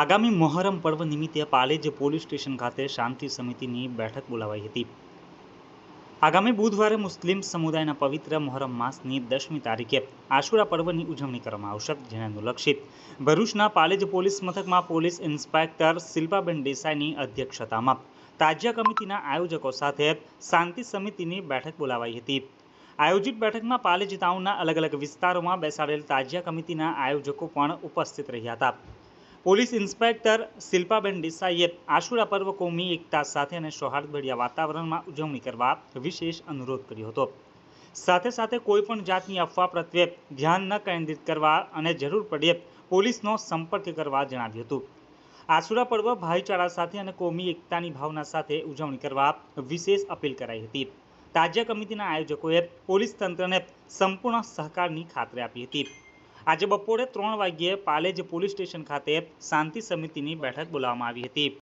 આગામી મોહરમ પર્વ નિમિત્તે પાલેજ પોલીસ સ્ટેશન ખાતે શાંતિ સમિતિની બેઠક બોલાવાઈ હતી. આગામી બુધવારે મુસ્લિમ સમુદાયના પવિત્ર મોહરમ માસની દસમી તારીખે આશુરા પર્વની ઉજવણી કરવામાં આવશે, જેને અનુલક્ષિત ભરૂચના પાલેજ પોલીસ મથકમાં પોલીસ ઇન્સ્પેક્ટર શિલ્પાબેન દેસાઈની અધ્યક્ષતામાં તાજિયા કમિટીના આયોજકો સાથે શાંતિ સમિતિની બેઠક બોલાવાઈ હતી. આયોજિત બેઠકમાં પાલેજ ટાઉનના અલગ અલગ વિસ્તારોમાં બેસાડેલ તાજિયા કમિટીના આયોજકો પણ ઉપસ્થિત રહ્યા હતા. પોલીસ ઇન્સ્પેક્ટર શિલ્પાબેન દેસાઈએ આશુરા પર્વ કોમી એકતા સાથે અને સૌહાર્દભર્યા વાતાવરણમાં ઉજવણી કરવા વિશેષ અનુરોધ કર્યો હતો. સાથે સાથે કોઈપણ જાતની અફવા પ્રત્યે ધ્યાન ન કેન્દ્રિત કરવા અને જરૂર પડે પોલીસનો સંપર્ક કરવા જણાવ્યું હતું. આશુરા પર્વ ભાઈચારા સાથે અને કોમી એકતાની ભાવના સાથે ઉજવણી કરવા વિશેષ અપીલ કરાઈ હતી. તાજ્ય કમિટીના આયોજકોએ પોલીસ તંત્રને સંપૂર્ણ સહકારની ખાતરી આપી હતી. આજે બપોરે ત્રણ વાગ્યે પાલેજ પોલીસ સ્ટેશન ખાતે શાંતિ સમિતિની બેઠક બોલાવવામાં આવી હતી.